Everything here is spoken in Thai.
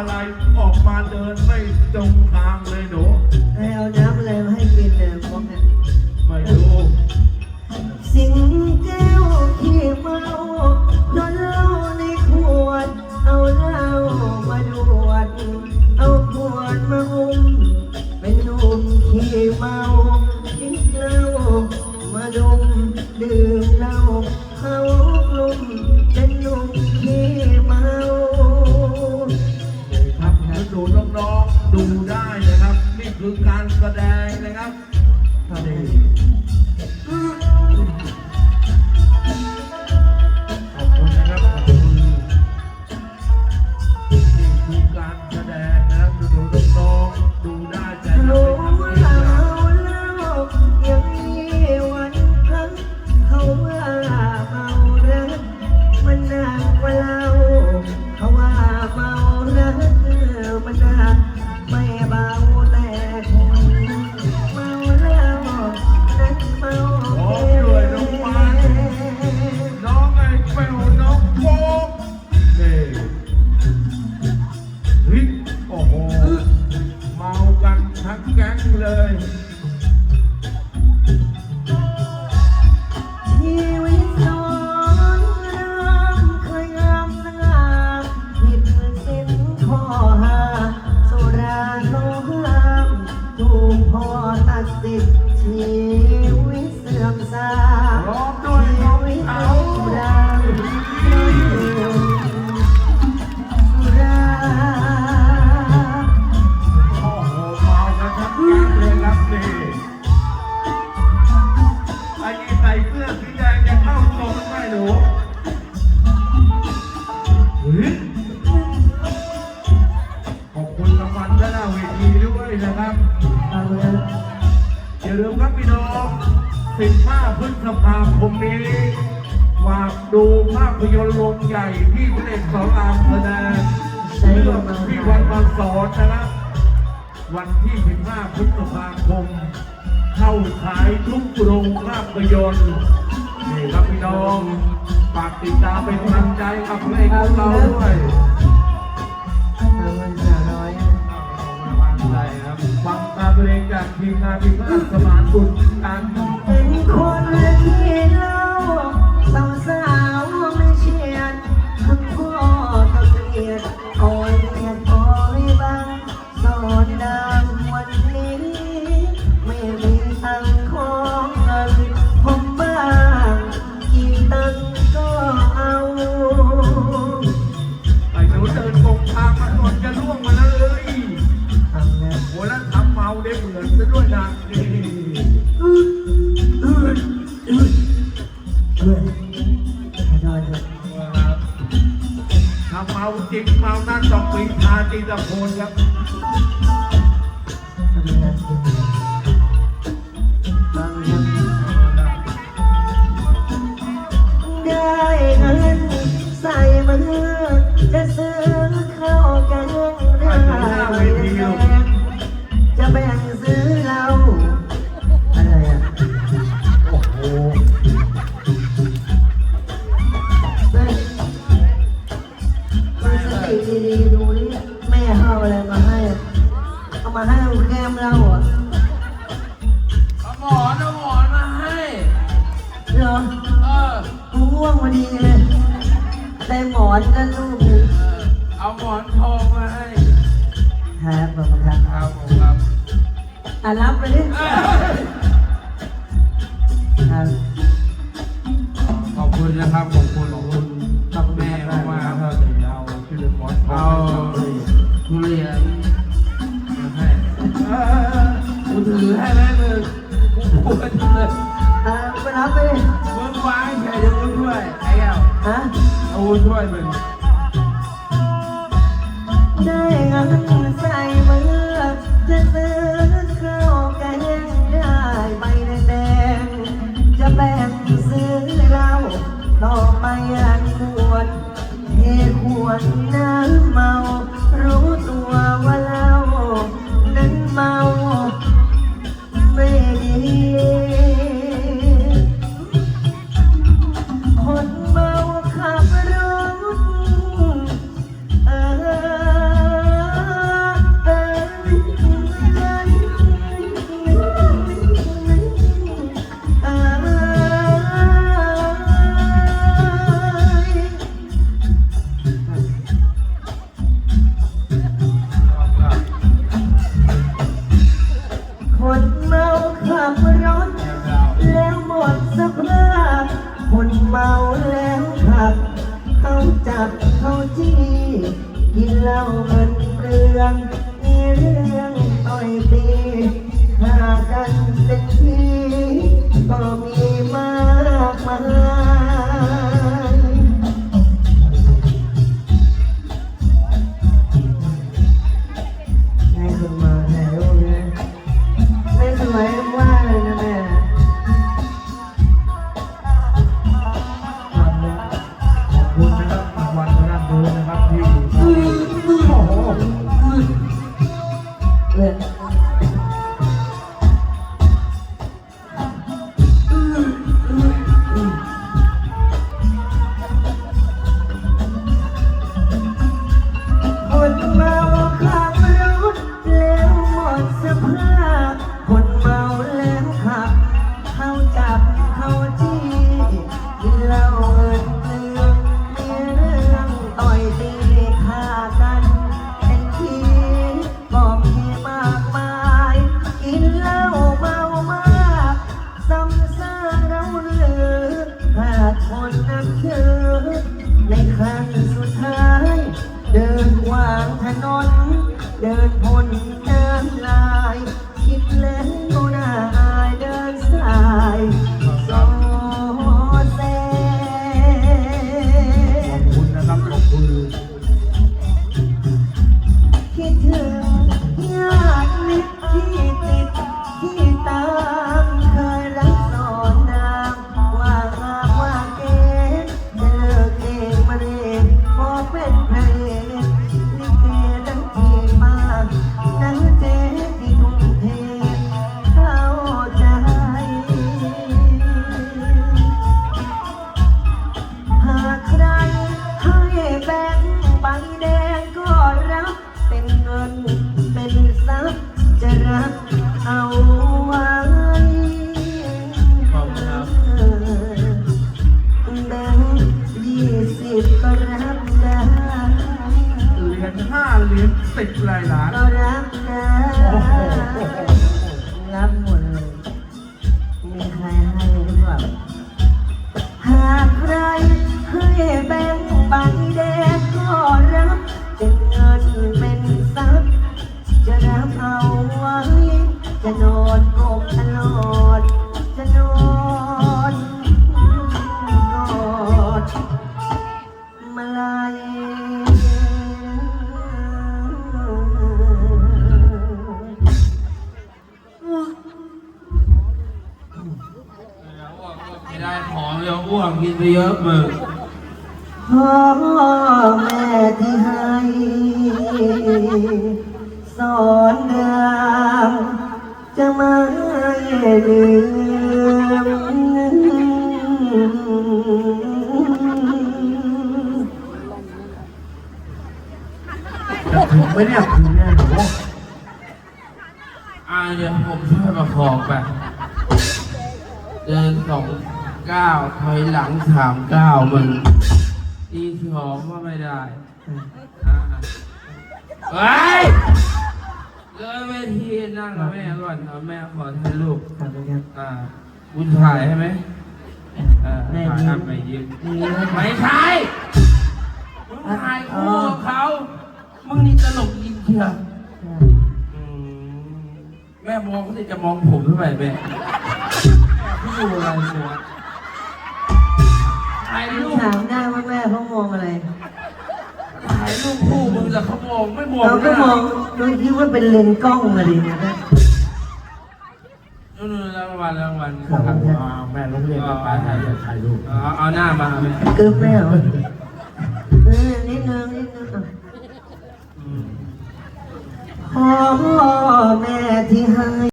อะไร ออกมาเดินไม่ตรง คือการแสดงนะครับท่านี้ สิ ครับพี่น้อง15พฤษภาคมนี้ฝากดูภาพยนตร์โรงใหญ่ที่พระเอกสอนรามแสดงเรื่องที่วันมาสอนนะครับ วันที่ 15พฤษภาคม เข้าฉายทุกโรงภาพยนตร์นี่ครับพี่น้องฝากติดตามเป็นกำลังใจกับพระเพลงของเราด้วย เพลงจากทีมงานพิพาทสมานบุญกันเป็นคนที่เล่าสาวสาวไม่เชียดทั้งพ่อทั้งเมีย ถ้าเพื่อนขอโทำเมาจริงเมานั่นต้องปีทาตีตะโพนครับ ได้หมอนกันลูกหนึ่งเออเอาหมอนทองมาให้ครับขอบคุณครับครับผมครับอะรับไปดิเอ้ยครับขอบคุณนะครับขอบคุณขอบคุณขอบคุณแม่มากมากๆครับเอาชื่อหมอนทอเอางให้ทุเรียนมาให้เออกูถือให้แม่มึงกูปวดเลยอะไปรับไปดิมึงวางเฉยเดี๋ยวกูช่วยไอ้แก้ว ฮะเอากูช่วยมึง ได้เงินใส่มือาเงินเปลืองมีเรื่องต่อยตีหากันเป็นทีก็มี ถนน เดินพ้น ยี่สิบก็รับได้เหรียญห้าเหรียญสิบหลายล้านก็รับได้รับหมดเลยมีใครให้หรือเปล่าหากใครให้แบ กกินไปเยอะมึงพ่อแม่ที่ให้ สอนรามจะไม่ลืมจะถึงไหมเนี่ยถึงแน่หนูอ่าเดี๋ยวผมช่วยประคองไปเดินสอง ก้าวถอยหลังสามก้าวมึงตีสองว่าไม่ได้อะเฮ้ยเลยเวทีนั่งกับแม่ก่อนเอาแม่ขอถ่ายรูปขอบคุณครับอ่าบุญถ่ายใช่ไหมเออแม่ถ่ายยิ้อัมพไปยิ้มยิ้มไม่ใช่มึงถ่ายคู่กับเขามึงนี่ตลกจริงเชียว อืมแม่มองเขาจะมองผมทำไมแม่พี่ดูอะไรหัวถ่ายรูปถามได้ว่าแม่เขามองอะไร ถ่ายรูปคู่มึงแล้วเขามองไม่มองเราก็มองโดยคิดว่าเป็นเลนส์กล้องอะไรเนี่ยนะนู่นๆรางวัลรางวัลขอบคุณครับอ่าแม่โรงเรียนจะไปถ่ายถ่ายรูปเอาเอาหน้ามาแม่กึ๊บไม่เหรอเออนิดนึงนิดนึงอะอืมพ่อแม่ที่ให้